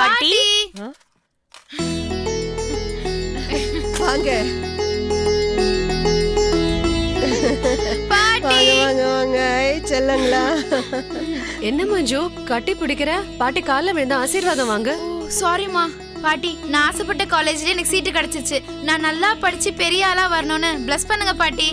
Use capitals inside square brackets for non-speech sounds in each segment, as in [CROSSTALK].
பாட்டி. வாங்க. பாட்டி. வாங்க வாங்க வாங்க. செல்லங்களா. என்ன மஞ்சு கட்டி பிடிக்கிற? பாட்டி கால்ல விழுந்த ஆசீர்வாதம் வாங்க. சாரிம்மா பாட்டி நான் ஆசைப்பட்ட காலேஜ்ல எனக்கு சீட்டு கிடைச்சிருச்சு நான் நல்லா படிச்சு பெரிய ஆளா வரணும்னு ப்ளஸ் பண்ணுங்க பாட்டி.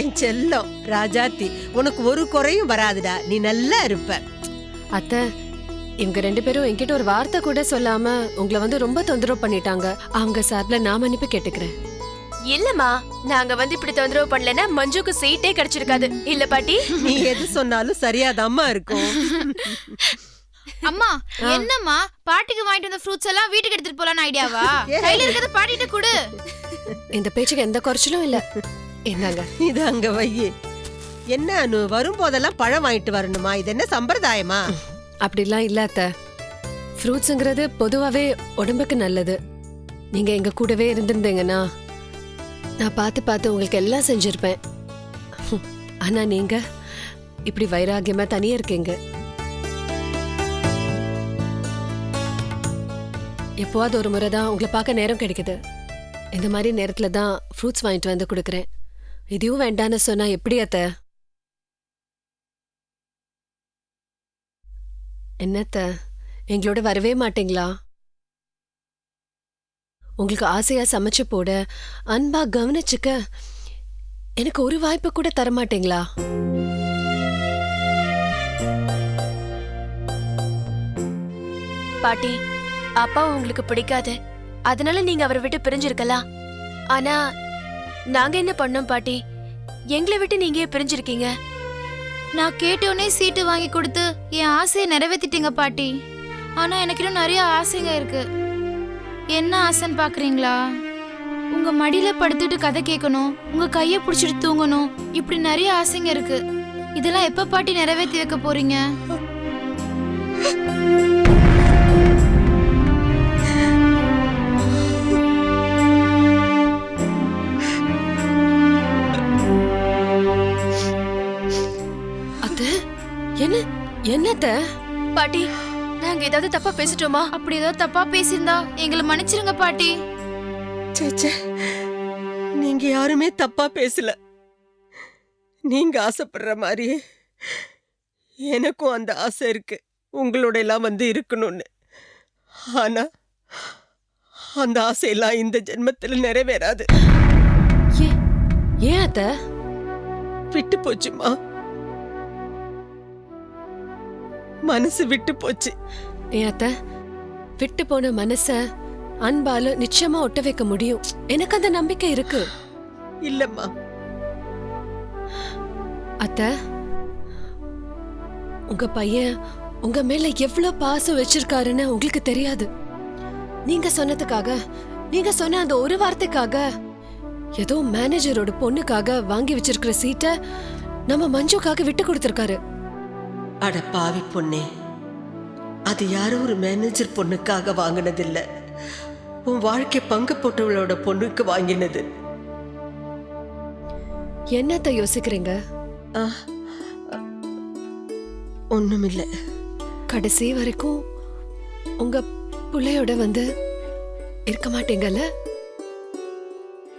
என் செல்லம் ராஜாத்தி உனக்கு ஒரு குறையும் வராதுடா. நீ நல்லா இருப்ப. அத்தை இவங்க ரெண்டு பேரும் என்கிட்ட ஒரு வார்த்தை கூட சொல்லாம உங்களை வந்து ரொம்ப தொந்தரவு பண்ணிட்டாங்க. அவங்க சார்பில் நான் மன்னிப்பு கேட்டுக்கிறேன். இல்லம்மா நாங்க வந்து இப்படி தொந்தரவு பண்ணலன்னா மஞ்சுக்கு சீட்டே கிடைச்சிருக்காது. இல்ல பாட்டி? நீ எது சொன்னாலும் சரியாதாம்மா இருக்கும். அம்மா என்னம்மா? பாட்டிக்கு வாங்கிட்டு வந்த ஃப்ரூட்ஸ் எல்லாம் வீட்டுக்கு எடுத்துட்டு போலான்னு ஐடியாவா? கையில இருக்கிறத பாட்டிட்டு கொடு. இந்த பேச்சுக்கு எந்த குறைச்சலும் இல்ல. என்னங்க இது அங்க வை என்ன அனு வரும்போதெல்லாம் பழம் வாங்கிட்டு வரணுமா? இது என்ன சம்பிரதாயமா? அப்படிலாம் இல்ல அத்தை. ஃப்ரூட்ஸுங்கிறது பொதுவாகவே உடம்புக்கு நல்லது. நீங்கள் எங்கள் கூடவே இருந்திருந்தீங்கன்னா நான் பார்த்து பார்த்து உங்களுக்கு எல்லாம் செஞ்சுருப்பேன். ஆனால் நீங்கள் இப்படி வைராகியமாக தனியாக இருக்கீங்க. எப்போவாது ஒரு முறை தான் உங்களை பார்க்க நேரம் கிடைக்குது. இந்த மாதிரி நேரத்தில் தான் ஃப்ரூட்ஸ் வாங்கிட்டு வந்து கொடுக்குறேன். இதையும் வேண்டான்னு சொன்னால் எப்படி அத்தை? என்னத்த? எங்களோட வரவே மாட்டீங்களா? உங்களுக்கு ஆசையா சமைச்சு போட அன்பா கவனிச்சுக்க எனக்கு ஒரு வாய்ப்பு கூட தரமாட்டீங்களா? பாட்டி அப்பா உங்களுக்கு பிடிக்காது. அதனால நீங்க அவரை விட்டு பிரிஞ்சிருக்கலாம். ஆனா நாங்க என்ன பண்ணோம் பாட்டி? எங்களை விட்டு நீங்க பிரிஞ்சிருக்கீங்க? நான் கேட்டோன்னே சீட்டு வாங்கி கொடுத்து என் ஆசையை நிறைவேற்றிட்டீங்க பாட்டி. ஆனா எனக்கு இன்னும் நிறைய ஆசைங்க இருக்கு. என்ன ஆசைன்னு பாக்குறீங்களா? உங்க மடியில படுத்துட்டு கதை கேட்கணும் உங்க கைய பிடிச்சிட்டு தூங்கணும் இப்படி நிறைய ஆசைங்க இருக்கு. இதெல்லாம் எப்ப பாட்டி நிறைவேத்தி வைக்க போறீங்க? என்னத்த? பாட்டி நாங்க ஏதாவது தப்பா பேசிட்டோமா? அப்படி ஏதோ தப்பா பேசியிருந்தா எங்களை மன்னிச்சிருங்க பாட்டி. ச்சே, ச்சே. நீங்க யாருமே தப்பா பேசல. நீங்க ஆசைப்படுற மாதிரி எனக்கும் அந்த ஆசை இருக்கு. உங்களோட எல்லாம் வந்து இருக்கணும்னு. ஆனா அந்த ஆசையெல்லாம் இந்த ஜென்மத்துல நிறைவேறாது. ஏன் அத்த? விட்டு போச்சுமா மனசு விட்டு போச்சு. ஏன் அத்த விட்டு போன மனச அன்பால நிச்சயமா ஒட்ட வைக்க முடியும். எனக்கு அந்த நம்பிக்கை இருக்கு. இல்லம்மா. அத்த உங்க பையன் உங்க மேல எவ்வளவு பாசம் வச்சிருக்காருன்னு உங்களுக்கு தெரியாது. நீங்க சொன்னதுக்காக நீங்க சொன்ன அந்த ஒரு வார்த்தைக்காக ஏதோ மேனேஜரோட பொண்ணுக்காக வாங்கி வச்சிருக்கிற சீட்டை நம்ம மஞ்சுக்காக விட்டு கொடுத்திருக்காரு. அட பாவி பொண்ணே. அது யாரோ ஒரு மேனேஜர் பொண்ணுக்காக வாங்கினதில்ல. உன் வாழ்க்கை பங்கு போட்டவளோட பொண்ணுக்கு வாங்கினது. என்னத்த யோசிக்கிறீங்க? ஒண்ணுமில்ல. கடைசி வரைக்கும் உங்க புள்ளையோட வந்து இருக்க மாட்டீங்கல்ல?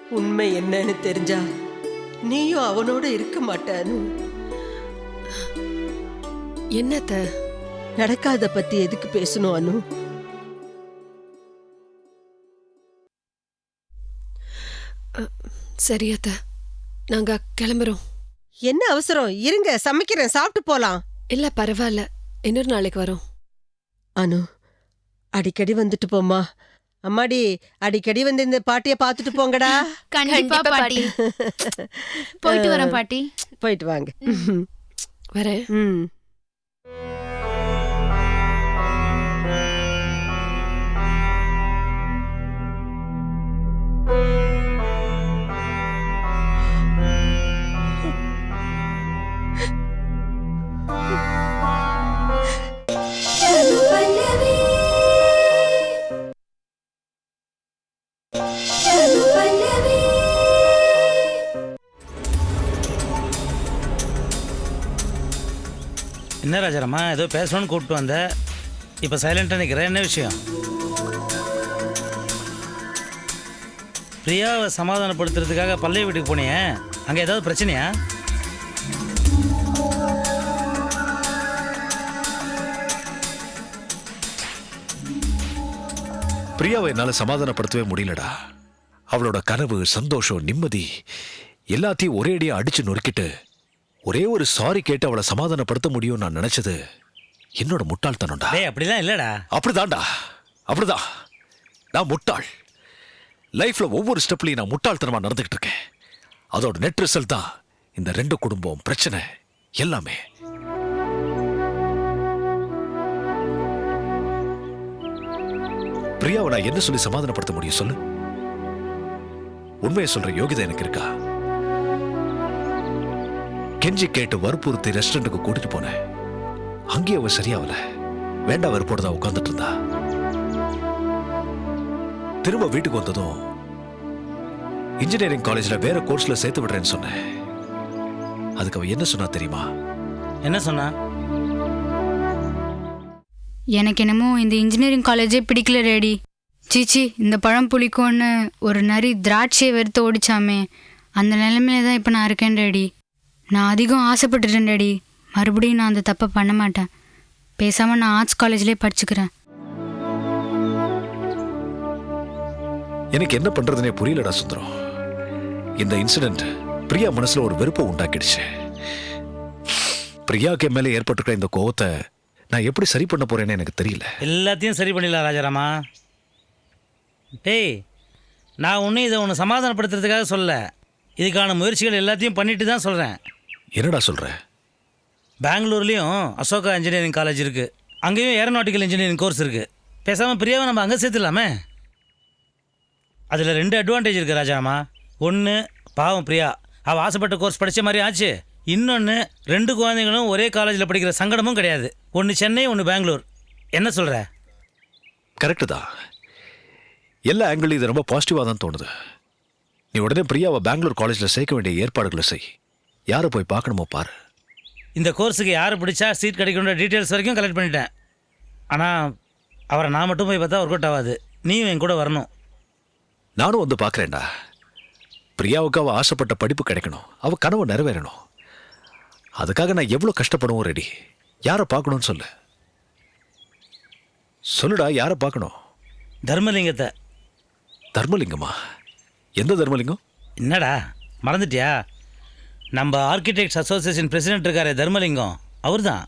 உண்மை என்னன்னு தெரிஞ்சா நீயும் அவனோட இருக்க மாட்டானு என்னத்த? நடக்காத பத்தி எதுக்கு பேசணும் அனு? சரி அத்த. நாங்க கிளம்புறோம். என்ன அவசரம்? இருங்க சமைக்கிறேன் சாப்பிட்டு போலாம். இல்ல பரவாயில்ல. இன்னொரு நாளைக்கு வரோம். அனு அடிக்கடி வந்துட்டு போம்மா. அம்மாடி அடிக்கடி வந்து இந்த பாட்டிய பார்த்துட்டு போங்கடா. [LAUGHS] கண்டிப்பா கண்டிப்பா பாட்டி. [LAUGHS] போயிட்டு வரேன் பாட்டி. போயிட்டு வாங்க. வரேன். ம். என்ன ராஜாராமா ஏதோ பேசணும்னு கூப்பிட்டு வந்த இப்போ சைலண்ட்டாக நிற்கிறேன் என்ன விஷயம்? பிரியாவை சமாதானப்படுத்துறதுக்காக பள்ளி வீட்டுக்கு போனியே? அங்கே ஏதாவது பிரச்சனையா? பிரியாவை என்னால் சமாதானப்படுத்தவே முடியலடா. அவளோட கனவு சந்தோஷம் நிம்மதி எல்லாத்தையும் ஒரே அடியாக அடித்து நொறுக்கிட்டு ஒரே ஒரு சாரி கேட்டு அவளை சமாதானப்படுத்த முடியும் நான் நினைச்சது என்னோட முட்டாள்தனம்டா. டேய் அப்படிலாம் இல்லைடா. அப்படிதான்டா. அப்படிதான். நான் முட்டாள். லைஃப்ல ஒவ்வொரு ஸ்டெப்லையும் நான் முட்டாள்தனமா நடந்துகிட்டு இருக்கேன். அதோட நெட் ரிசல்ட் தான் இந்த ரெண்டு குடும்பம் பிரச்சனை எல்லாமே. பிரியாவை நான் என்ன சொல்லி சமாதானப்படுத்த முடியும் சொல்லு? உண்மையை சொல்ற யோகிதை எனக்கு இருக்கா? கெஞ்சி கேட்டு வற்புறுத்தி ரெஸ்டாரண்ட்டுக்கு கூட்டிட்டு போனேன். அங்கேயும் அவ சரியாவல. வேண்டாம் வெறுப்போட தான் உட்கார்ந்துட்டு இருந்தா. திரும்ப வீட்டுக்கு வந்ததும் இன்ஜினியரிங் காலேஜ்ல வேற கோர்ஸ்ல சேர்த்து விடுறேன்னு சொன்னேன். அதுக்கு அவ என்ன சொன்னா தெரியுமா? என்ன சொன்னா? எனக்கு என்னமோ இந்த இன்ஜினியரிங் காலேஜே பிடிக்கல டேடி. சீச்சி இந்த பழம் புளிக்கும்னு ஒரு நரி திராட்சையை வெறுத்து ஓடிச்சாமே. அந்த நிலைமையில தான் இப்போ நான் இருக்கேன் டேடி. நான் அதிகம் ஆசைப்பட்டுட்டேன் டேடி மறுபடியும் நான் அந்த தப்பை பண்ண மாட்டேன். பேசாமல் நான் ஆர்ட்ஸ் காலேஜ்லேயே படிச்சுக்கிறேன். எனக்கு என்ன பண்றதுனே புரியலடா சுந்தரம். இந்த இன்சிடென்ட் பிரியா மனசுல ஒரு வெறுப்பை உண்டாக்கிடுச்சு. பிரியாக்கு மேல ஏற்பட்டிருக்கிற இந்த கோவத்தை நான் எப்படி சரி பண்ண போறேன்னு எனக்கு தெரியல. எல்லாத்தையும் சரி பண்ணிடலாம் ராஜாராமா. டேய் நான் ஒன்றும் இதை ஒன்று சமாதானப்படுத்துறதுக்காக சொல்ல இதுக்கான முயற்சிகள் எல்லாத்தையும் பண்ணிட்டு தான் சொல்கிறேன் என்னடா சொல்ற? பெங்களூர்லேயும் அசோகா இன்ஜினியரிங் காலேஜ் இருக்குது அங்கேயும் ஏரோநாட்டிக்கல் இன்ஜினியரிங் கோர்ஸ் இருக்குது பேசாமல் பிரியாவை நம்ம அங்கே சேர்த்துலாமே அதில் ரெண்டு அட்வான்டேஜ் இருக்குது ராஜாமா. ஒன்று பாவம் பிரியா. அவள் ஆசைப்பட்ட கோர்ஸ் படித்த மாதிரி ஆச்சு. இன்னொன்று ரெண்டு குழந்தைங்களும் ஒரே காலேஜில் படிக்கிற சங்கடமும் கிடையாது. ஒன்று சென்னை ஒன்று பெங்களூர். என்ன சொல்கிற கரெக்டு தான். எல்லா ஆங்கிள் இது ரொம்ப பாசிட்டிவாக தான் தோணுது. நீ உடனே பிரியாவை பெங்களூர் காலேஜில் சேர்க்க வேண்டிய ஏற்பாடுகளை செய். யாரை போய் பார்க்கணுமோ பாரு. இந்த கோர்ஸுக்கு யார் பிடிச்சா சீட் கிடைக்கணுன்ற டீட்டெயில்ஸ் வரைக்கும் கலெக்ட் பண்ணிட்டேன். ஆனால் அவரை நான் மட்டும் போய் பார்த்தா ஒர்க் அவுட் ஆகாது. நீயும் என் கூட வரணும். நானும் வந்து பார்க்குறேன்டா. பிரியாவுக்கு அவள் ஆசைப்பட்ட படிப்பு கிடைக்கணும். அவள் கனவு நிறைவேறணும். அதுக்காக நான் எவ்வளோ கஷ்டப்படுவோம் ரெடி. யாரை பார்க்கணும்னு சொல்லு. சொல்லுடா யாரை பார்க்கணும்? தர்மலிங்கத்தை. தர்மலிங்கமா? எந்த தர்மலிங்கம்? என்னடா மறந்துட்டியா? நம்ம ஆர்கிடெக்ட்ஸ் அசோசியேஷன் பிரசிடென்ட் இருக்காரு தர்மலிங்கம் அவர் தான்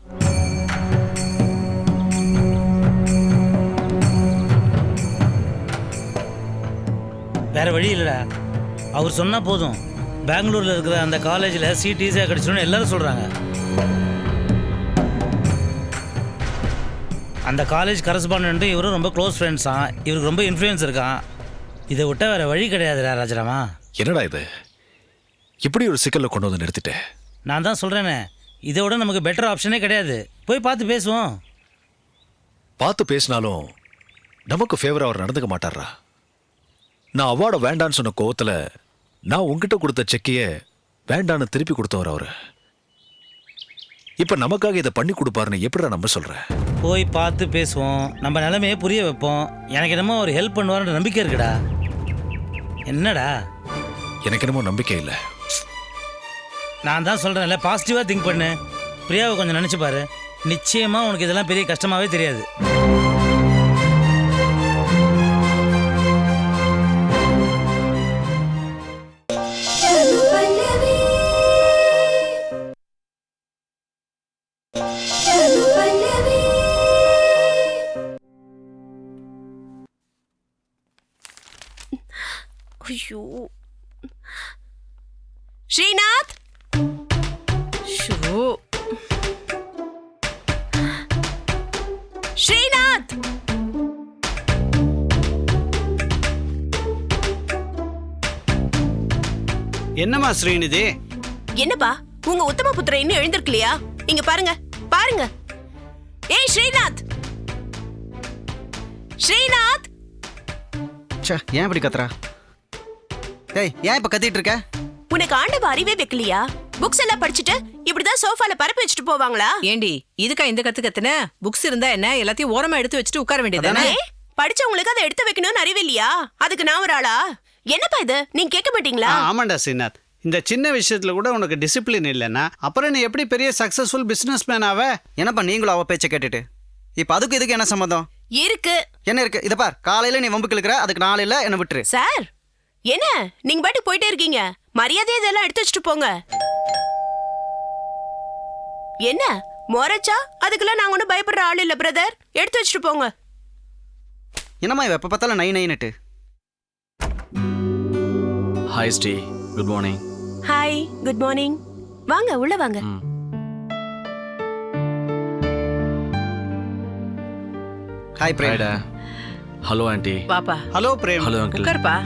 வேற வழி இல்லைடா அவர் சொன்னால் போதும். பெங்களூரில் இருக்கிற அந்த காலேஜில் சீட் ஈஸியாக கிடச்சிடும்னு எல்லாரும் சொல்கிறாங்க அந்த காலேஜ் கரஸ்பாண்டும் இவரும் ரொம்ப க்ளோஸ் ஃப்ரெண்ட்ஸா இவருக்கு ரொம்ப இன்ஃப்ளூயன்ஸ் இருக்கான். இதை விட்டால் வேறு வழி கிடையாதுடா ராஜராமா. என்னடா இது? இப்படி ஒரு சிக்கல்ல கொண்டு வந்து நிறுத்திட்டேன் நான் தான் சொல்கிறேனே இதை விட நமக்கு பெட்டர் ஆப்ஷனே கிடையாது. போய் பார்த்து பேசுவோம். பார்த்து பேசினாலும் நமக்கு ஃபேவர் அவர் நடந்துக்க மாட்டாரா? நான் அவார்டை வேண்டான்னு சொன்ன கோவத்துல நான் உங்ககிட்ட கொடுத்த செக்கையை வேண்டான்னு திருப்பி கொடுத்தவர் அவரு. இப்ப நமக்காக இதை பண்ணி கொடுப்பாருன்னு எப்படிடா நம்ப சொல்றேன் போய் பார்த்து பேசுவோம். நம்ம நிலைமையை புரிய வைப்போம். எனக்கு என்னமோ ஒரு ஹெல்ப் பண்ணுவார்ன்ற நம்பிக்கை இருக்குடா. என்னடா? எனக்கு என்னமோ நம்பிக்கை இல்லை. நான் தான் சொல்கிறேன்ல பாசிட்டிவாக திங்க் பண்ணு. பிரியாவை கொஞ்சம் நினச்சி பாரு. நிச்சயமாக உனக்கு இதெல்லாம் பெரிய கஷ்டமாகவே தெரியாது. ஐயோ. ஸ்ரீநாத்? ஷோ ஸ்ரீநாத்! என்னம்மா ஸ்ரீநிதி? என்னப்பா உங்க உத்தம புத்திர இன்னும் எழுந்திருக்கலையா? இங்க பாருங்க பாருங்க. ஏய் ஸ்ரீநாத்! ஸ்ரீநாத்! ச்சே ஏன் இப்படி கத்துறா? டேய் ஏன் இப்ப கத்திட்டு இருக்க? உனக்கு ஆண்டவ அறிவே வைக்கலையா? புக்ஸ் எல்லாம் படிச்சுட்டு இப்படிதான் சோஃபால பரப்பி வச்சுட்டு போவாங்களா? ஏண்டி இதுக்கா இந்த கத்து கத்துன? புக்ஸ் இருந்தா என்ன? எல்லாத்தையும் ஓரமா எடுத்து வச்சுட்டு உட்கார வேண்டியதானே படிச்சவங்களுக்கு அதை எடுத்து வைக்கணும்னு அறிவு இல்லையா? அதுக்கு நான் ஒரு ஆளா? என்னப்பா இது? நீங்க கேட்க மாட்டீங்களா? ஆமாண்டா ஸ்ரீநாத் இந்த சின்ன விஷயத்துல கூட உனக்கு டிசிப்ளின் இல்லைன்னா அப்புறம் நீ எப்படி பெரிய சக்சஸ்ஃபுல் பிசினஸ் மேன் ஆவ? என்னப்பா நீங்களும் அவ பேச்சை கேட்டுட்டு? இப்போ அதுக்கு இதுக்கு என்ன சம்மந்தம் இருக்கு. என்ன இருக்கு? இதை பார் காலையில நீ வம்புக்கு இழுக்கிற அதுக்கு நாளையில என்ன விட்டுரு. சார் என்ன? நீங்க பாட்டுக்கு போயிட்டே இருக்கீங்க. மரியாதை இதெல்லாம் எடுத்து வச்சுட்டு போங்க. என்ன? மொரச்சா அதுக்கெல்லாம் நாங்க ஒன்றும் பயப்படுற ஆள் இல்ல பிரதர் எடுத்து வச்சுட்டு போங்க. என்னம்மா இவ? எப்போ பார்த்தாலும் நை நைன்னுட்டு. Hi Sri good morning hi good morning வாங்க உள்ள வாங்க. ஹாய் பிரேம் ஹாய்டா ஹலோ ஆண்டி பாப்பா. ஹலோ பிரேம் ஹலோ அங்கிள் உட்காருப்பா.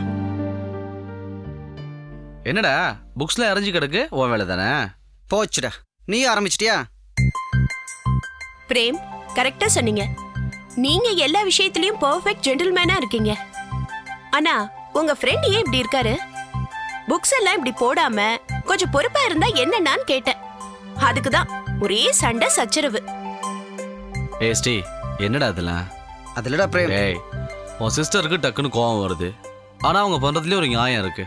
என்னடா? புக்ஸ்ல அரைஞ்சு கிடக்கு ஓ வேலை தானே? போச்சுடா. நீ ஆரம்பிச்சிட்டியா? பிரேம் கரெக்டா சொன்னீங்க. நீங்க எல்லா விஷயத்திலயும் பெர்ஃபெக்ட் ஜென்டில்மேனா இருக்கீங்க. ஆனா உங்க ஃப்ரெண்ட் ஏன் இப்படி இருக்காரு? புக்ஸ் எல்லாம் இப்படி போடாம கொஞ்சம் பொறுப்பா இருந்தா என்னன்னான்னு கேட்டேன். அதுக்கு தான் ஒரே சண்டை சச்சரவு. ஏய் ஸ்ரீ என்னடா இதெல்லாம்? அதுலடா பிரேம். ஏய் உன் சிஸ்டருக்கு டக்குன்னு கோவம் வருது. ஆனா அவங்க பண்றதுலயே ஒரு நியாயம் இருக்கு.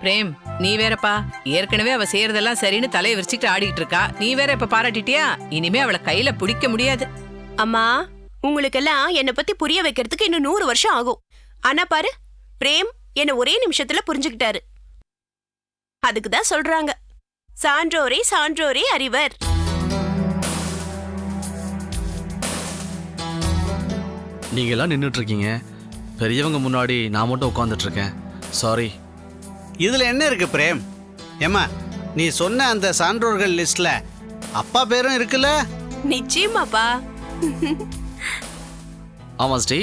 பிரேம் நீ வேறப்பா. ஏற்கனவே அவ செய்யறதெல்லாம் சரின்னு தலையை விரிச்சுக்கிட்டு ஆடிக்கிட்டு இருக்கா. நீ வேற இப்ப பாராட்டிட்டியா? இனிமே அவளை கையில பிடிக்க முடியாது. அம்மா உங்களுக்கெல்லாம் என்னை பத்தி புரிய வைக்கிறதுக்கு இன்னும் நூறு வருஷம் ஆகும். ஆனா பாரு பிரேம் என்ன ஒரே நிமிஷத்துல புரிஞ்சுக்கிட்டாரு. அதுக்கு தான் சொல்றாங்க. சான்றோரே சான்றோரே அறிவர். நீங்க எல்லாம் நின்றுட்டு இருக்கீங்க. பெரியவங்க முன்னாடி நான் மட்டும் உட்காந்துட்டு இருக்கேன். சாரி இதுல என்ன இருக்கு பிரேம்? ஏம்மா நீ சொன்ன அந்த சான்றோர்கள் லிஸ்ட்ல அப்பா பேரும் இருக்குல்ல? நிச்சயமாப்பா. ஆமா ஸ்ரீ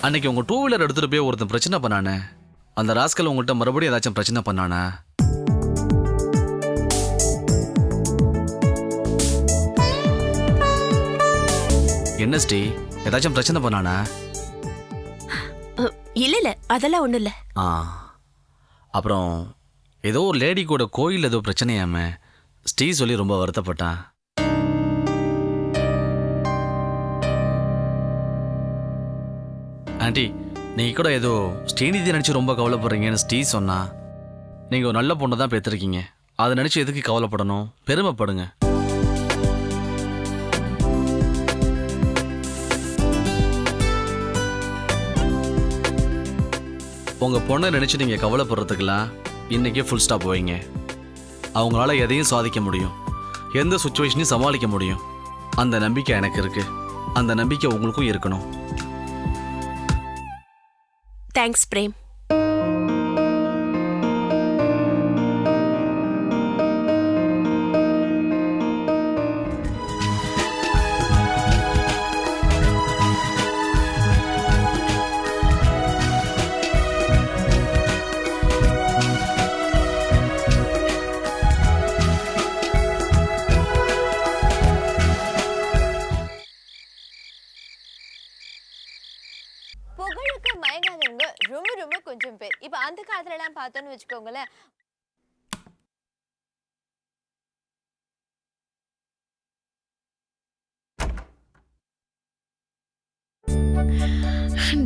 அன்னைக்கு உங்க டூ வீலர் எடுத்துட்டு போய் ஒருத்தன் பிரச்சனை பண்ணானே. அந்த ராஸ்கல் உங்கள்கிட்ட மறுபடியும் ஏதாச்சும் பிரச்சனை பண்ணானா? என்ன ஸ்ரீ ஏதாச்சும் பிரச்சனை பண்ணானா? இல்ல இல்ல. அதெல்லாம் ஒண்ணும் இல்ல. ஆ. அப்புறம் ஏதோ ஒரு லேடி கூட கோயில் ஏதோ பிரச்சனையாம. ஸ்ரீ சொல்லி ரொம்ப வருத்தப்பட்டான் ஆண்டி நீங்கள் கூட ஏதோ ஸ்ரீநிதி நினச்சி ரொம்ப கவலைப்படுறீங்கன்னு ஸ்ரீ சொன்னா. நீங்கள் ஒரு நல்ல பொண்ணை தான் பெற்றிருக்கீங்க. அதை நினச்சி எதுக்கு கவலைப்படணும்? பெருமைப்படுங்க. உங்கள் பொண்ணை நினச்சி நீங்கள் கவலைப்படுறதுக்கெல்லாம் இன்றைக்கே ஃபுல் ஸ்டாப் வைங்க. அவங்களால எதையும் சாதிக்க முடியும். எந்த சுச்சுவேஷனையும் சமாளிக்க முடியும். அந்த நம்பிக்கை எனக்கு இருக்குது அந்த நம்பிக்கை உங்களுக்கும் இருக்கணும். Thanks frame.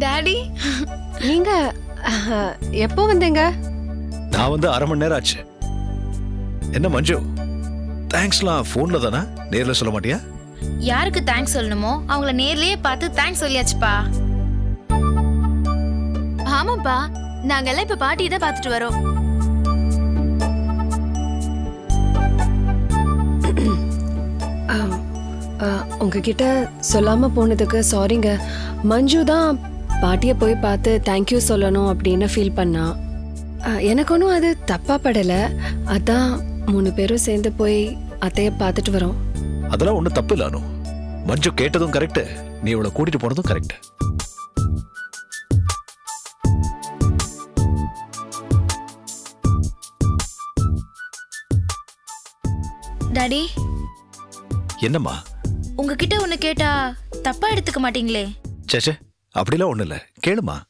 டாடி நீங்க எப்போ வந்தீங்க? நான் வந்து அரை மணி நேரம் ஆச்சு. என்ன மஞ்சு? தேங்க்ஸ்லாம் ஃபோன்ல தானே? நேர்ல சொல்ல மாட்டியா? யாருக்கு தேங்க்ஸ் சொல்லணுமோ அவங்கள நேர்லயே பார்த்து தேங்க்ஸ் சொல்லியாச்சுப்பா. ஆமாப்பா நாங்கெல்லாம் இப்ப பாட்டி தான் பார்த்துட்டு வரோம். உங்ககிட்ட சொல்லாம போனதுக்கு சாரிங்க மஞ்சு தான் பாட்டியை போய் பார்த்து தேங்க்யூ சொல்லணும் அப்படின்னு ஃபீல் பண்ணா. எனக்கு ஒன்றும் அது தப்பா படலை. அதான் மூணு பேரும் சேர்ந்து போய் அத்தைய பார்த்துட்டு வரோம். அதெல்லாம் ஒன்றும் தப்பு இல்லை அனு. மஞ்சு கேட்டதும் கரெக்ட் நீ இவளை கூட்டிட்டு போனதும் கரெக்ட் டாடி என்னம்மா? உங்ககிட்ட ஒன்று கேட்டா தப்பா எடுத்துக்க மாட்டீங்களே? சேச்சே அப்படிலாம் ஒன்றும் இல்லை. கேளுமா.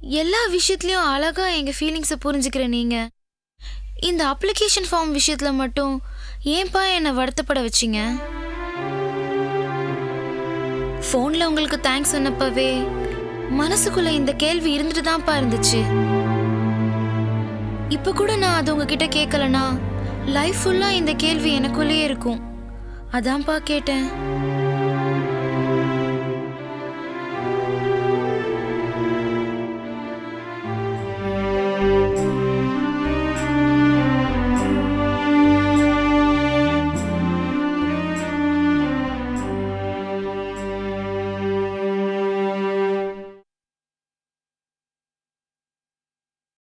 எல்லா விஷயத்துலயும் அழகா எங்க ஃபீலிங்ஸை புரிஞ்சுக்கிற நீங்க. இந்த அப்ளிகேஷன் ஃபார்ம் விஷயத்துல மட்டும் ஏன்பா என்னை வருத்தப்பட வச்சீங்க? ஃபோன்ல உங்களுக்கு தேங்க்ஸ் சொன்னப்பவே மனசுக்குள்ள இந்த கேள்வி இருந்துட்டு தான்ப்பா இருந்துச்சு. இப்ப கூட நான் அது உங்ககிட்ட கேட்கலனா லைஃப் ஃபுல்லா இந்த கேள்வி எனக்குள்ளேயே இருக்கும். அதான்ப்பா கேட்டேன்.